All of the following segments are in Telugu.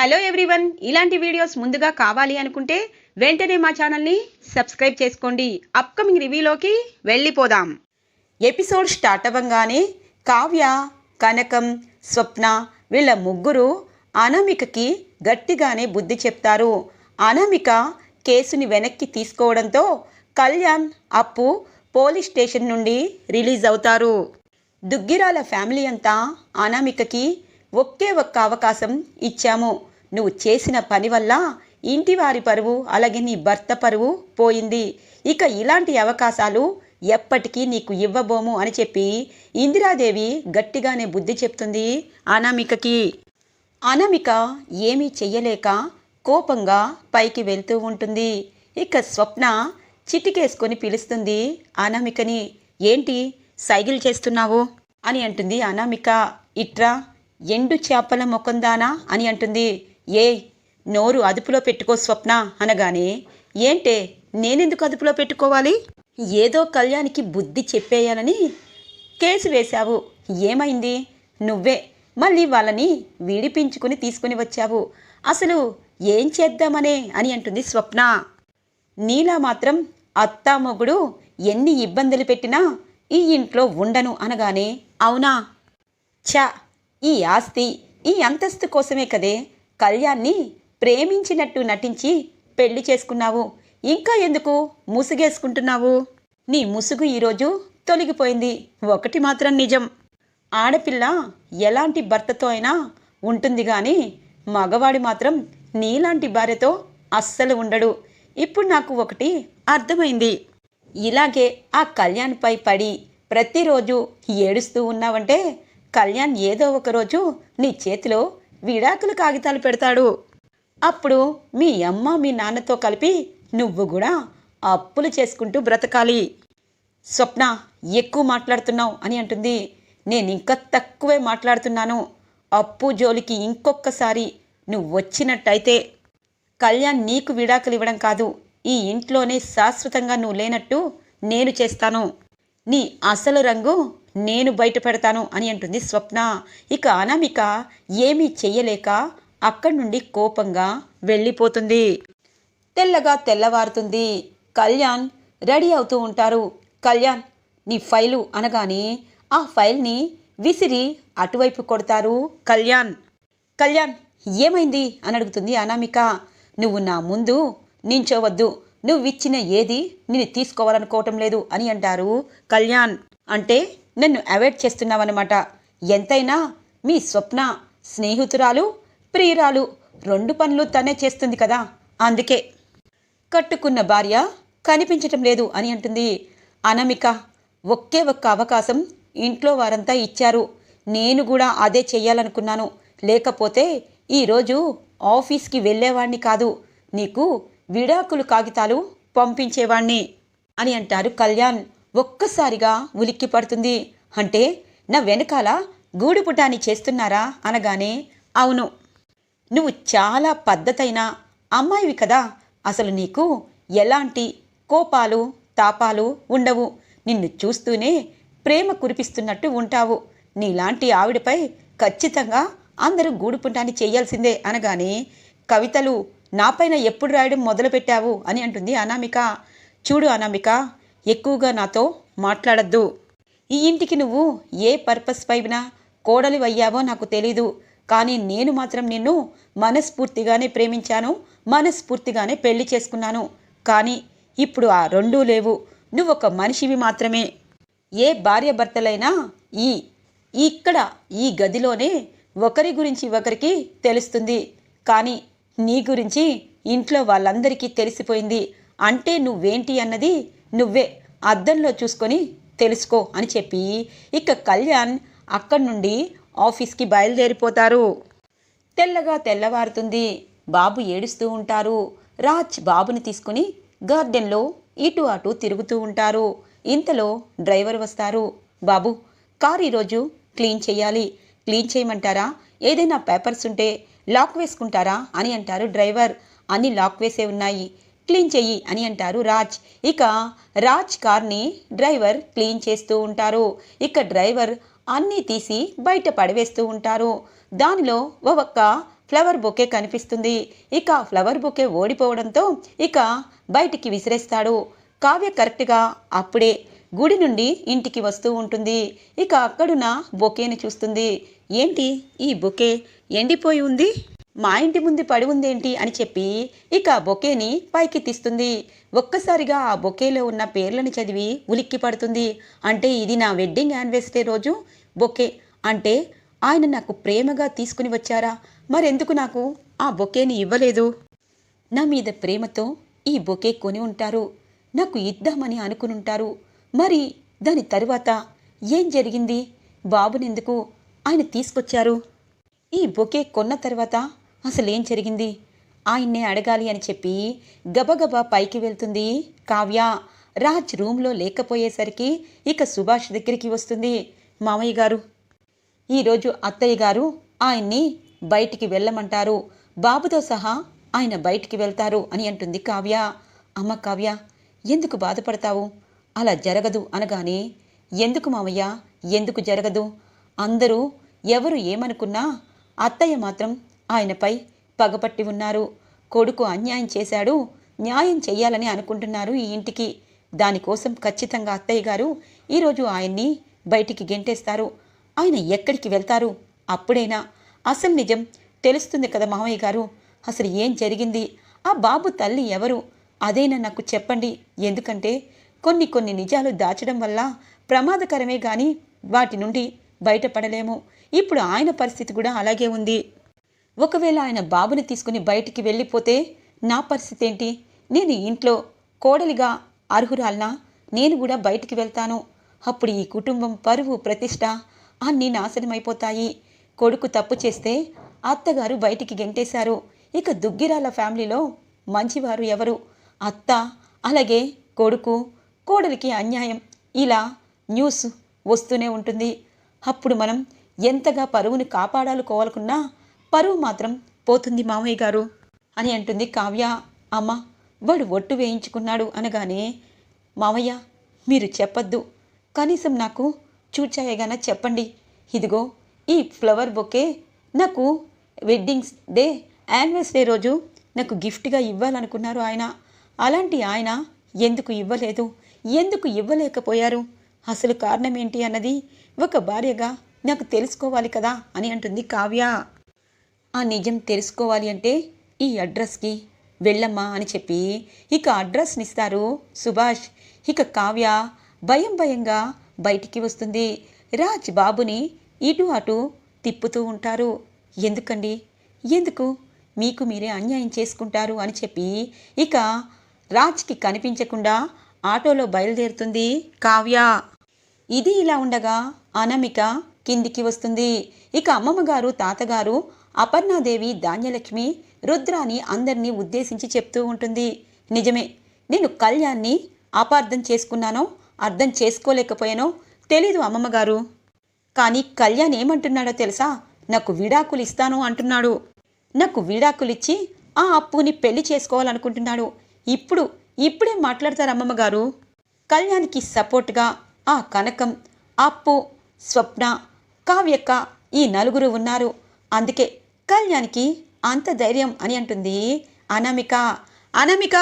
హలో ఎవ్రీవన్ ఇలాంటి వీడియోస్ ముందుగా కావాలి అనుకుంటే వెంటనే మా ఛానల్ని సబ్స్క్రైబ్ చేసుకోండి. అప్కమింగ్ రివ్యూలోకి వెళ్ళిపోదాం. ఎపిసోడ్ స్టార్ట్ అవ్వగానే కావ్య కనకం స్వప్న వీళ్ళ ముగ్గురు అనామికకి గట్టిగానే బుద్ధి చెప్తారు. అనామిక కేసుని వెనక్కి తీసుకోవడంతో కళ్యాణ్ అప్పు పోలీస్ స్టేషన్ నుండి రిలీజ్ అవుతారు. దుగ్గిరాల ఫ్యామిలీ అంతా అనామికకి ఒకే ఒక్క అవకాశం ఇచ్చాము. నువ్వు చేసిన పని వల్ల ఇంటి వారి పరువు అలాగే నీ భర్త పరువు పోయింది. ఇక ఇలాంటి అవకాశాలు ఎప్పటికీ నీకు ఇవ్వబోము అని చెప్పి ఇందిరాదేవి గట్టిగానే బుద్ధి చెప్తుంది అనామికకి. అనామిక ఏమీ చెయ్యలేక కోపంగా పైకి వెళ్తూ ఉంటుంది. ఇక స్వప్న చిటికేసుకొని పిలుస్తుంది అనామికని. ఏంటి? సైకిల్ చేస్తున్నావు? అని అంటుంది అనామిక. ఇట్రా? ఎండు చేపల ముఖందానా? అని అంటుంది. ఏ నోరు అదుపులో పెట్టుకో స్వప్న అనగానే ఏంటే నేనెందుకు అదుపులో పెట్టుకోవాలి? ఏదో కళ్యాణికి బుద్ధి చెప్పేయాలని కేసు వేశావు. ఏమైంది? నువ్వే మళ్ళీ వాళ్ళని విడిపించుకుని తీసుకుని వచ్చావు. అసలు ఏం చేద్దామనే అని అంటుంది స్వప్న. నీలా మాత్రం అత్తామొగుడు ఎన్ని ఇబ్బందులు పెట్టినా ఈ ఇంట్లో ఉండను అనగానే అవునా? ఛ ఈ ఆస్తి ఈ అంతస్తు కోసమే కదే. కళ్యాణ్ని ప్రేమించినట్టు నటించి పెళ్ళి చేసుకున్నావు. ఇంకా ఎందుకు ముసుగేసుకుంటున్నావు? నీ ముసుగు ఈరోజు తొలగిపోయింది. ఒకటి మాత్రం నిజం. ఆడపిల్ల ఎలాంటి భర్తతో అయినా ఉంటుంది కానీ మగవాడి మాత్రం నీలాంటి భార్యతో అస్సలు ఉండడు. ఇప్పుడు నాకు ఒకటి అర్థమైంది. ఇలాగే ఆ కళ్యాణ్పై పడి ప్రతిరోజు ఏడుస్తూ ఉన్నావంటే కళ్యాణ్ ఏదో ఒక రోజు నీ చేతిలో విడాకుల కాగితాలు పెడతాడు. అప్పుడు మీ అమ్మ మీ నాన్నతో కలిపి నువ్వు కూడా అప్పులు చేసుకుంటూ బ్రతకాలి. స్వప్న ఎక్కువ మాట్లాడుతున్నావు అని అంటుంది. నేను ఇంకా తక్కువే మాట్లాడుతున్నాను. అప్పు జోలికి ఇంకొకసారి నువ్వు వచ్చినట్టయితే కళ్యాణ్ నీకు విడాకులు ఇవ్వడం కాదు. ఈ ఇంట్లోనే శాశ్వతంగా నువ్వు లేనట్టు నేను చేస్తాను. నీ అసలు రంగు నేను బయట పెడతాను అని అంటుంది స్వప్న. ఇక అనామిక ఏమీ చెయ్యలేక అక్కడి నుండి కోపంగా వెళ్ళిపోతుంది. తెల్లగా తెల్లవారుతుంది. కళ్యాణ్ రెడీ అవుతూ ఉంటారు. కళ్యాణ్ నీ ఫైలు అనగానే ఆ ఫైల్ని విసిరి అటువైపు కొడతారు కళ్యాణ్. కళ్యాణ్ ఏమైంది? అని అడుగుతుంది అనామిక. నువ్వు నా ముందు నించోవద్దు. నువ్విచ్చిన ఏది నేను తీసుకోవాలనుకోవటం లేదు అని అంటారు కళ్యాణ్. అంటే నన్ను అవాయిడ్ చేస్తున్నావన్నమాట. ఎంతైనా మీ స్వప్న స్నేహితురాలు ప్రియురాలు రెండు పనులు తనే చేస్తుంది కదా. అందుకే కట్టుకున్న భార్య కనిపించటం లేదు అని అంటుంది. అనమిక ఒకే ఒక్క అవకాశం ఇంట్లో వారంతా ఇచ్చారు. నేను కూడా అదే చెయ్యాలనుకున్నాను లేకపోతే ఈరోజు ఆఫీస్కి వెళ్ళేవాణ్ణి కాదు. నీకు విడాకులు కాగితాలు పంపించేవాణ్ణి అని అంటారు కళ్యాణ్. ఒక్కసారిగా ఉలిక్కి పడుతుంది. అంటే నా వెనకాల గూడుపుటాని చేస్తున్నారా? అనగానే అవును. నువ్వు చాలా పద్ధతైన అమ్మాయివి కదా. అసలు నీకు ఎలాంటి కోపాలు తాపాలు ఉండవు. నిన్ను చూస్తూనే ప్రేమ కురిపిస్తున్నట్టు ఉంటావు. నీలాంటి ఆవిడపై ఖచ్చితంగా అందరూ గూడుపుంటాన్ని చేయాల్సిందే. అనగానే కవితలు నాపైన ఎప్పుడు రాయడం మొదలుపెట్టావు అని అంటుంది అనామిక. చూడు అనామిక ఎక్కువగా నాతో మాట్లాడద్దు. ఈ ఇంటికి నువ్వు ఏ పర్పస్ పైన కోడలి అయ్యావో నాకు తెలీదు. కానీ నేను మాత్రం నిన్ను మనస్ఫూర్తిగానే ప్రేమించాను మనస్ఫూర్తిగానే పెళ్ళి చేసుకున్నాను. కానీ ఇప్పుడు ఆ రెండూ లేవు. నువ్వు ఒక మనిషివి మాత్రమే. ఏ భార్య భర్తలైనా ఈ ఇక్కడ ఈ గదిలోనే ఒకరి గురించి ఒకరికి తెలుస్తుంది. కానీ నీ గురించి ఇంట్లో వాళ్ళందరికీ తెలిసిపోయింది. అంటే నువ్వేంటి అన్నది నువ్వే అద్దంలో చూసుకొని తెలుసుకో అని చెప్పి ఇక కళ్యాణ్ అక్కడి నుండి ఆఫీస్కి బయలుదేరిపోతారు. తెల్లగా తెల్లవారుతుంది. బాబు ఏడుస్తూ ఉంటారు. రాజ్ బాబుని తీసుకుని గార్డెన్లో ఇటు అటు తిరుగుతూ ఉంటారు. ఇంతలో డ్రైవర్ వస్తారు. బాబు కార్ ఈరోజు క్లీన్ చేయాలి. క్లీన్ చేయమంటారా? ఏదైనా పేపర్స్ ఉంటే లాక్ వేసుకుంటారా? అని అంటారు డ్రైవర్. అన్ని లాక్ వేసే ఉన్నాయి. క్లీన్ చెయ్యి అని అంటారు రాజ్. ఇక రాజ్ కార్ని డ్రైవర్ క్లీన్ చేస్తూ ఉంటారు. ఇక డ్రైవర్ అన్నీ తీసి బయట పడవేస్తూ ఉంటారు. దానిలో ఒక్క ఫ్లవర్ బొకే కనిపిస్తుంది. ఇక ఫ్లవర్ బొకే ఓడిపోవడంతో ఇక బయటికి విసిరేస్తాడు. కావ్య కరెక్ట్గా అప్పుడే గుడి నుండి ఇంటికి వస్తూ ఉంటుంది. ఇక అక్కడున్న బొకేని చూస్తుంది. ఏంటి? ఈ బొకే ఎండిపోయి ఉంది? మా ఇంటి ముందు పడి ఉందేంటి అని చెప్పి ఇక ఆ బొకేని పైకి తీస్తుంది. ఒక్కసారిగా ఆ బొకేలో ఉన్న పేర్లను చదివి ఉలిక్కి పడుతుంది. అంటే ఇది నా వెడ్డింగ్ యానివర్సరీ రోజు బొకే. అంటే ఆయన నాకు ప్రేమగా తీసుకుని వచ్చారా? మరెందుకు నాకు ఆ బొకేని ఇవ్వలేదు? నా మీద ప్రేమతో ఈ బొకే కొని ఉంటారు. నాకు ఇద్దామని అనుకుని ఉంటారు మరి దాని తరువాత ఏం జరిగింది? బాబునెందుకు ఆయన తీసుకొచ్చారు? ఈ బొకే కొన్న తర్వాత అసలేం జరిగింది? ఆయన్నే అడగాలి అని చెప్పి గబగబా పైకి వెళ్తుంది కావ్య. రాజ్ రూమ్లో లేకపోయేసరికి ఇక సుభాష్ దగ్గరికి వస్తుంది. మామయ్య గారు ఈరోజు అత్తయ్య గారు ఆయన్ని బయటికి వెళ్ళమంటారు. బాబుతో సహా ఆయన బయటికి వెళ్తారు అని అంటుంది కావ్య. అమ్మ కావ్య ఎందుకు బాధపడతావు? అలా జరగదు అనగానే ఎందుకు మామయ్య? ఎందుకు జరగదు? అందరూ ఎవరు ఏమనుకున్నా అత్తయ్య మాత్రం ఆయనపై పగపట్టి ఉన్నారు. కొడుకు అన్యాయం చేశాడు. న్యాయం చెయ్యాలని అనుకుంటున్నారు ఈ ఇంటికి. దానికోసం ఖచ్చితంగా అత్తయ్య గారు ఈరోజు ఆయన్ని బయటికి గెంటేస్తారు. ఆయన ఎక్కడికి వెళ్తారు? అప్పుడైనా? అసలు నిజం తెలుస్తుంది కదా మామయ్య గారు. అసలు ఏం జరిగింది? ఆ బాబు తల్లి ఎవరు? అదేనా నాకు చెప్పండి. ఎందుకంటే కొన్ని కొన్ని నిజాలు దాచడం వల్ల ప్రమాదకరమే కానీ వాటి నుండి బయటపడలేము. ఇప్పుడు ఆయన పరిస్థితి కూడా అలాగే ఉంది. ఒకవేళ ఆయన బాబుని తీసుకుని బయటికి వెళ్ళిపోతే నా పరిస్థితి ఏంటి? నేను ఇంట్లో కోడలిగా అర్హురాలనా? నేను కూడా బయటికి వెళ్తాను. అప్పుడు ఈ కుటుంబం పరువు ప్రతిష్ట అన్నీ నాశనమైపోతాయి. కొడుకు తప్పు చేస్తే అత్తగారు బయటికి గెంటేశారు. ఇక దుగ్గిరాల ఫ్యామిలీలో మంచివారు ఎవరు? అత్త అలాగే కొడుకు. కోడలికి అన్యాయం. ఇలా న్యూస్ వస్తూనే ఉంటుంది. అప్పుడు మనం ఎంతగా పరువుని కాపాడాలనుకోవాలకున్నా పరువు మాత్రం పోతుంది మామయ్య గారు అని అంటుంది కావ్య. అమ్మ వాడు ఒట్టు వేయించుకున్నాడు అనగానే మామయ్య మీరు చెప్పొద్దు. కనీసం నాకు చూచాయగాన చెప్పండి. ఇదిగో ఈ ఫ్లవర్ బొకే నాకు వెడ్డింగ్స్ డే యానివర్సరీ రోజు నాకు గిఫ్ట్గా ఇవ్వాలనుకున్నారు ఆయన. అలాంటి ఆయన ఎందుకు ఇవ్వలేదు? ఎందుకు ఇవ్వలేకపోయారు? అసలు కారణం ఏంటి అన్నది ఒక భార్యగా నాకు తెలుసుకోవాలి కదా అని అంటుంది కావ్య. ఆ నిజం తెలుసుకోవాలి అంటే ఈ అడ్రస్కి వెళ్ళమ్మా అని చెప్పి ఇక అడ్రస్ని ఇస్తారు సుభాష్. ఇక కావ్య భయం భయంగా బయటికి వస్తుంది. రాజ్ బాబుని ఇటు అటు తిప్పుతూ ఉంటారు. ఎందుకండి? ఎందుకు? మీకు మీరే అన్యాయం చేసుకుంటారు అని చెప్పి ఇక రాజ్కి కనిపించకుండా ఆటోలో బయలుదేరుతుంది కావ్య. ఇది ఇలా ఉండగా అనామిక కిందికి వస్తుంది. ఇక అమ్మమ్మగారు తాతగారు అపర్ణాదేవి ధాన్యలక్ష్మి రుద్రాని అందరినీ ఉద్దేశించి చెప్తూ ఉంటుంది. నిజమే నేను కళ్యాణ్ని అపార్థం చేసుకున్నానో అర్థం చేసుకోలేకపోయానో తెలీదు అమ్మమ్మగారు. కానీ కళ్యాణ్ ఏమంటున్నాడో తెలుసా? నాకు విడాకులు ఇస్తాను అంటున్నాడు. నాకు విడాకులిచ్చి ఆ అప్పుని పెళ్ళి చేసుకోవాలనుకుంటున్నాడు. ఇప్పుడు ఇప్పుడే మాట్లాడతారు అమ్మమ్మగారు. కళ్యాణ్కి సపోర్ట్గా ఆ కనకం అప్పు స్వప్న కావ్యక్క ఈ నలుగురు ఉన్నారు. అందుకే కళ్యాణ్కి అంత ధైర్యం అని అంటుంది అనామిక. అనామిక!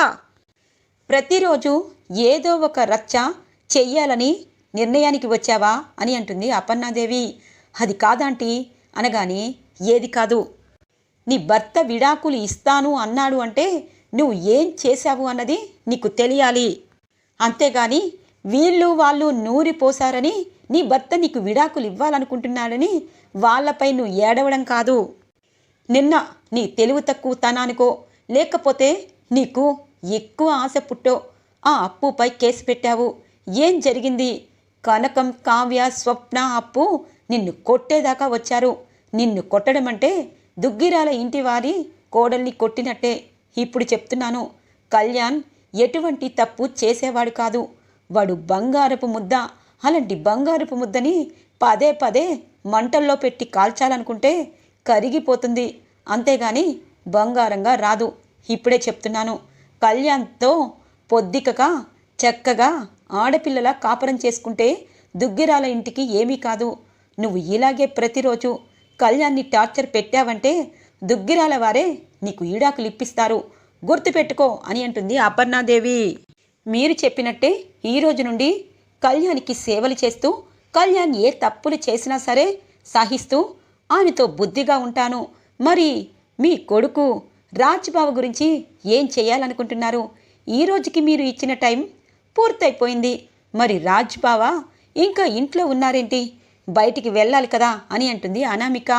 ప్రతిరోజు ఏదో ఒక రచ్చ చెయ్యాలని నిర్ణయానికి వచ్చావా అని అంటుంది అపర్ణాదేవి. అది కాదంటీ అనగానే ఏది కాదు. నీ భర్త విడాకులు ఇస్తాను అన్నాడు అంటే నువ్వు ఏం చేశావు అన్నది నీకు తెలియాలి. అంతేగాని వీళ్ళు వాళ్ళు నూరిపోసారని నీ భర్త నీకు విడాకులు ఇవ్వాలనుకుంటున్నాడని వాళ్ళపై నువ్వు ఏడవడం కాదు. నిన్న నీ తెలివి తక్కువ తనానికో లేకపోతే నీకు ఎక్కువ ఆశ పుట్టో ఆ అప్పుపై కేసు పెట్టావు. ఏం జరిగింది? కనకం కావ్య స్వప్న అప్పు నిన్ను కొట్టేదాకా వచ్చారు. నిన్ను కొట్టడం అంటే దుగ్గిరాల ఇంటి వారి కోడల్ని కొట్టినట్టే ఇప్పుడు చెప్తున్నాను. కళ్యాణ్ ఎటువంటి తప్పు చేసేవాడు కాదు. వాడు బంగారపు ముద్ద అలాంటి బంగారపు ముద్దని పదే పదే మంటల్లో పెట్టి కాల్చాలనుకుంటే కరిగిపోతుంది. అంతేగాని బంగారంగా రాదు. ఇప్పుడే చెప్తున్నాను. కళ్యాణ్తో పొద్దికగా చక్కగా ఆడపిల్లల కాపురం చేసుకుంటే దుగ్గిరాల ఇంటికి ఏమీ కాదు. నువ్వు ఇలాగే ప్రతిరోజు కళ్యాణ్ని టార్చర్ పెట్టావంటే దుగ్గిరాల వారే నీకు ఈడాకులు ఇప్పిస్తారు. గుర్తుపెట్టుకో అని అంటుంది అపర్ణాదేవి. మీరు చెప్పినట్టే ఈ రోజు నుండి కళ్యాణ్కి సేవలు చేస్తూ కళ్యాణ్ ఏ తప్పులు చేసినా సరే సహిస్తూ ఆయనతో బుద్ధిగా ఉంటాను. మరి మీ కొడుకు రాజ్బాబు గురించి ఏం చేయాలనుకుంటున్నారు? ఈ రోజుకి మీరు ఇచ్చిన టైం పూర్తయిపోయింది. మరి రాజ్బావ ఇంకా ఇంట్లో ఉన్నారేంటి? బయటికి వెళ్ళాలి కదా అని అంటుంది అనామిక.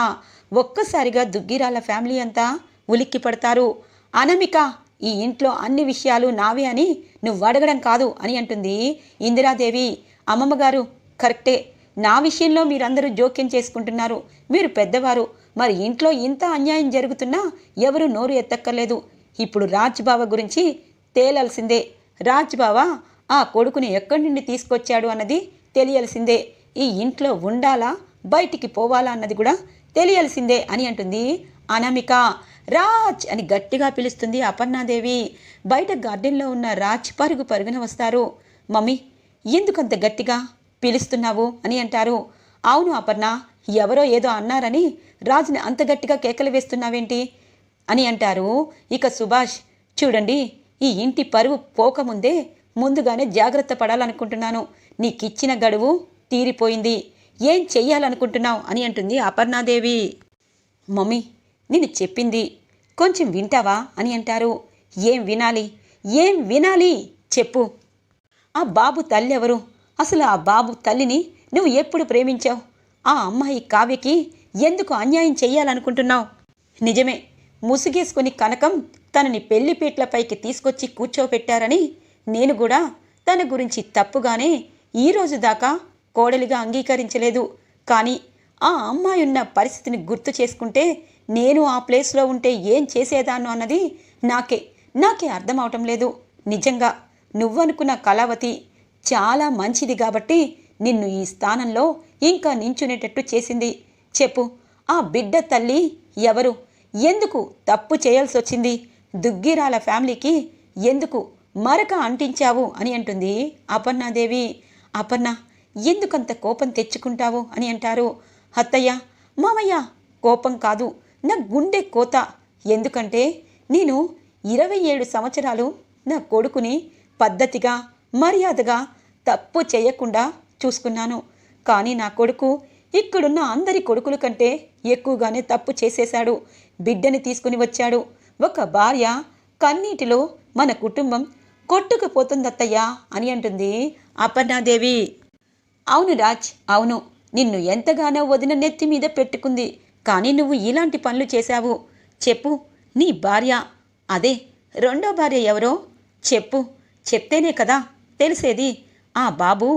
ఒక్కసారిగా దుగ్గిరాల ఫ్యామిలీ అంతా ఉలిక్కి పడతారు అనామిక ఈ ఇంట్లో అన్ని విషయాలు నావే అని నువ్వు అడగడం కాదు అని అంటుంది ఇందిరాదేవి. అమ్మమ్మ గారు కరెక్టే. నా విషయంలో మీరందరూ జోక్యం చేసుకుంటున్నారు. మీరు పెద్దవారు. మరి ఇంట్లో ఇంత అన్యాయం జరుగుతున్నా ఎవరు నోరు ఎత్తక్కర్లేదు. ఇప్పుడు రాజ్బావ గురించి తేలాల్సిందే. రాజ్బావ ఆ కొడుకుని ఎక్కడి నుండి తీసుకొచ్చాడు అన్నది తెలియాల్సిందే. ఈ ఇంట్లో ఉండాలా? బయటికి పోవాలా అన్నది కూడా తెలియాల్సిందే అని అంటుంది అనామిక రాజ్ అని గట్టిగా పిలుస్తుంది అపర్ణాదేవి. బయట గార్డెన్లో ఉన్న రాజ్ పరుగు పరుగున వస్తారు. మమ్మీ ఎందుకంత గట్టిగా పిలుస్తున్నావు అని అంటారు. అవును అపర్ణ ఎవరో ఏదో అన్నారని రాజుని అంత గట్టిగా కేకలు వేస్తున్నావేంటి అని అంటారు. ఇక సుభాష్ చూడండి ఈ ఇంటి పరువు పోకముందే ముందుగానే జాగ్రత్త పడాలనుకుంటున్నాను. నీకిచ్చిన గడువు తీరిపోయింది. ఏం చెయ్యాలనుకుంటున్నావు అని అంటుంది అపర్ణాదేవి. మమ్మీ నేను చెప్పింది. కొంచెం వింటావా? అని అంటారు. ఏం వినాలి? ఏం వినాలి? చెప్పు. ఆ బాబు తల్లి ఎవరు? అసలు ఆ బాబు తల్లిని నువ్వు ఎప్పుడు ప్రేమించావు? ఆ అమ్మాయి కావ్యకి ఎందుకు అన్యాయం చేయాలనుకుంటున్నావు నిజమే. ముసుగేసుకుని కనకం తనని పెళ్ళిపీట్లపైకి తీసుకొచ్చి కూర్చోపెట్టారని నేను కూడా తన గురించి తప్పుగానే ఈ రోజు దాకా కోడలిగా అంగీకరించలేదు. కానీ ఆ అమ్మాయి ఉన్న పరిస్థితిని గుర్తు చేసుకుంటే నేను ఆ ప్లేస్లో ఉంటే ఏం చేసేదాను అన్నది నాకే నాకే అర్థం అవటం లేదు. నిజంగా నువ్వనుకున్న కళావతి చాలా మంచిది కాబట్టి నిన్ను ఈ స్థానంలో ఇంకా నించునేటట్టు చేసింది. చెప్పు ఆ బిడ్డ తల్లి ఎవరు? ఎందుకు తప్పు చేయాల్సి వచ్చింది? దుగ్గిరాల ఫ్యామిలీకి ఎందుకు మరక అంటించావు అని అంటుంది అపర్ణాదేవి. అపర్ణ ఎందుకంత కోపం తెచ్చుకుంటావు అని అంటారు. అత్తయ్య మామయ్య కోపం కాదు. నా గుండె కోత. ఎందుకంటే నేను ఇరవై ఏడు సంవత్సరాలు నా కొడుకుని పద్ధతిగా మర్యాదగా తప్పు చేయకుండా చూసుకున్నాను. కానీ నా కొడుకు ఇక్కడున్న అందరి కొడుకుల కంటే ఎక్కువగానే తప్పు చేసేశాడు. బిడ్డని తీసుకుని వచ్చాడు. ఒక భార్య కన్నీటిలో మన కుటుంబం కొట్టుకుపోతుందత్తయ్యా అని అంటుంది అపర్ణాదేవి. అవును రాజ్ అవును. నిన్ను ఎంతగానో వదిన నెత్తి మీద పెట్టుకుంది. కానీ నువ్వు ఇలాంటి పనులు చేశావు. చెప్పు నీ భార్య. అదే రెండో భార్య ఎవరో? చెప్పు చెప్తేనే కదా తెలిసేది. ఆ బాబు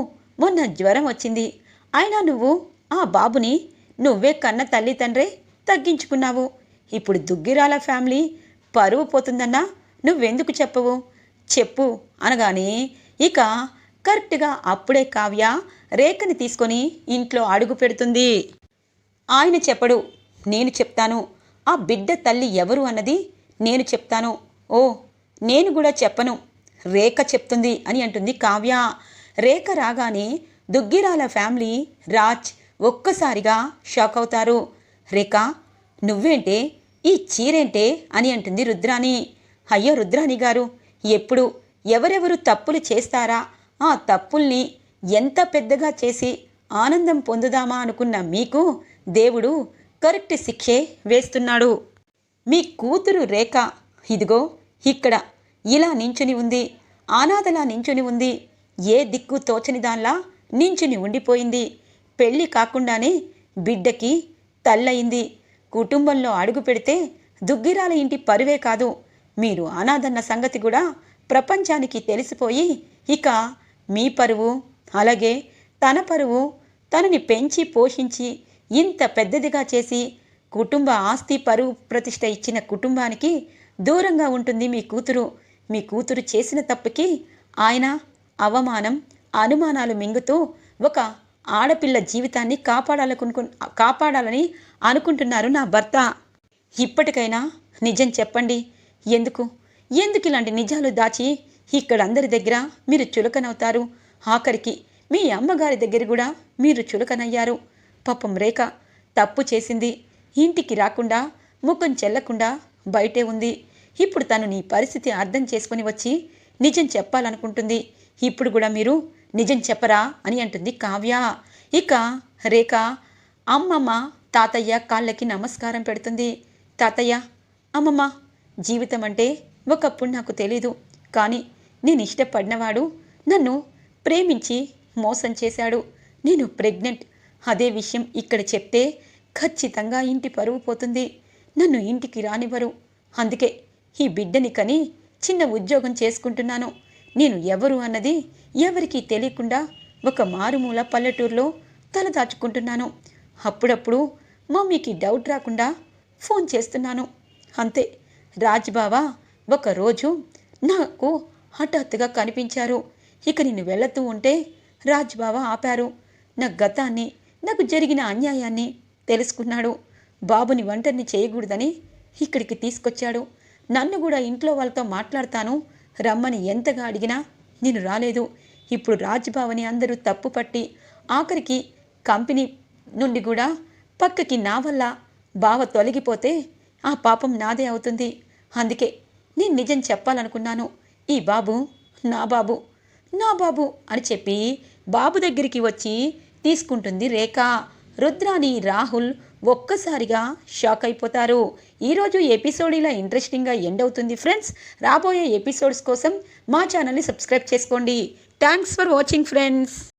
మొన్న జ్వరం వచ్చింది. అయినా నువ్వు ఆ బాబుని నువ్వే కన్న తల్లి తండ్రే తగ్గించుకున్నావు. ఇప్పుడు దుగ్గిరాల ఫ్యామిలీ పరువు పోతుందన్నా నువ్వెందుకు చెప్పవు? చెప్పు అనగానే ఇక కరెక్ట్గా అప్పుడే కావ్య రేఖని తీసుకొని ఇంట్లో అడుగు పెడుతుంది. ఆయన చెప్పడు నేను చెప్తాను. ఆ బిడ్డ తల్లి ఎవరు అన్నది నేను చెప్తాను. ఓ నేను కూడా చెప్పను. రేఖ చెప్తుంది అని అంటుంది కావ్య. రేఖ రాగానే దుగ్గిరాల ఫ్యామిలీ రాజ్ ఒక్కసారిగా షాక్ అవుతారు. రేఖ నువ్వేంటే? ఈ చీరేంటే? అని అంటుంది రుద్రాణి. అయ్యో రుద్రాణి గారు ఎప్పుడు? ఎవరెవరు తప్పులు చేస్తారా? ఆ తప్పుల్ని ఎంత పెద్దగా చేసి ఆనందం పొందుదామా అనుకున్న మీకు దేవుడు కరెక్ట్ శిక్షే వేస్తున్నాడు. మీ కూతురు రేఖ ఇదిగో ఇక్కడ. ఇలా నించుని ఉంది. ఆనాదలా నించుని ఉంది. ఏ దిక్కు తోచని దానిలా నించుని ఉండిపోయింది. పెళ్ళి కాకుండానే బిడ్డకి తల్లయింది. కుటుంబంలో అడుగు పెడితే దుగ్గిరాల ఇంటి పరువే కాదు. మీరు అనాదన్న సంగతి కూడా ప్రపంచానికి తెలిసిపోయి ఇక మీ పరువు అలాగే తన పరువు తనని పెంచి పోషించి ఇంత పెద్దదిగా చేసి కుటుంబ ఆస్తి పరువు ప్రతిష్ట ఇచ్చిన కుటుంబానికి దూరంగా ఉంటుంది మీ కూతురు. మీ కూతురు చేసిన తప్పుకి ఆయన అవమానం అనుమానాలు మింగుతూ ఒక ఆడపిల్ల జీవితాన్ని కాపాడాలనుకు కాపాడాలని అనుకుంటున్నారు నా భర్త. ఇప్పటికైనా నిజం చెప్పండి. ఎందుకు? ఎందుకు ఇలాంటి నిజాలు దాచి ఇక్కడ అందరి దగ్గర మీరు చులకనవుతారు? ఆఖరికి మీ అమ్మగారి దగ్గర కూడా మీరు చులకనయ్యారు. పాపం రేఖ తప్పు చేసింది. ఇంటికి రాకుండా ముఖం చెల్లకుండా బయటే ఉంది. ఇప్పుడు తను నీ పరిస్థితి అర్థం చేసుకుని వచ్చి నిజం చెప్పాలనుకుంటుంది. ఇప్పుడు కూడా మీరు నిజం చెప్పరా అని అంటుంది కావ్య. ఇక రేఖ అమ్మమ్మ తాతయ్య కాళ్ళకి నమస్కారం పెడుతుంది. తాతయ్య అమ్మమ్మ జీవితం అంటే ఒకప్పుడు నాకు తెలీదు. కానీ నేను ఇష్టపడినవాడు నన్ను ప్రేమించి మోసం చేశాడు. నేను ప్రెగ్నెంట్ అదే విషయం ఇక్కడ చెప్తే ఖచ్చితంగా ఇంటి పరువు పోతుంది. నన్ను ఇంటికి రానివ్వరు. అందుకే ఈ బిడ్డని కని చిన్న ఉద్యోగం చేసుకుంటున్నాను. నేను ఎవరు అన్నది ఎవరికీ తెలియకుండా ఒక మారుమూల పల్లెటూరులో తలదాచుకుంటున్నాను అప్పుడప్పుడు మమ్మీకి డౌట్ రాకుండా ఫోన్ చేస్తున్నాను. అంతే. రాజ్బావా ఒకరోజు నాకు హఠాత్తుగా కనిపించారు. ఇక నేను వెళుతూ ఉంటే రాజ్బావా ఆపారు. నా గతాన్ని నాకు జరిగిన అన్యాయాన్ని తెలుసుకున్నాడు. బాబుని ఒంటరిని చేయకూడదని ఇక్కడికి తీసుకొచ్చాడు. నన్ను కూడా ఇంట్లో వాళ్ళతో మాట్లాడతాను. రమ్మని ఎంతగా అడిగినా నేను రాలేదు. ఇప్పుడు రాజ్బావని అందరూ తప్పు పట్టి ఆఖరికి కంపెనీ నుండి కూడా పక్కకి నా వల్ల బావ తొలగిపోతే ఆ పాపం నాదే అవుతుంది. అందుకే నేను నిజం చెప్పాలనుకున్నాను. ఈ బాబు నా బాబు నా బాబు అని చెప్పి బాబు దగ్గరికి వచ్చి తీసుకుంటుంది రేఖ. రుద్రాని రాహుల్ ఒక్కసారిగా షాక్ అయిపోతారు. ఈరోజు ఎపిసోడ్ ఇలా ఇంట్రెస్టింగ్గా ఎండ్ అవుతుంది ఫ్రెండ్స్. రాబోయే ఎపిసోడ్స్ కోసం మా ఛానల్ని సబ్స్క్రైబ్ చేసుకోండి. Thanks for watching friends.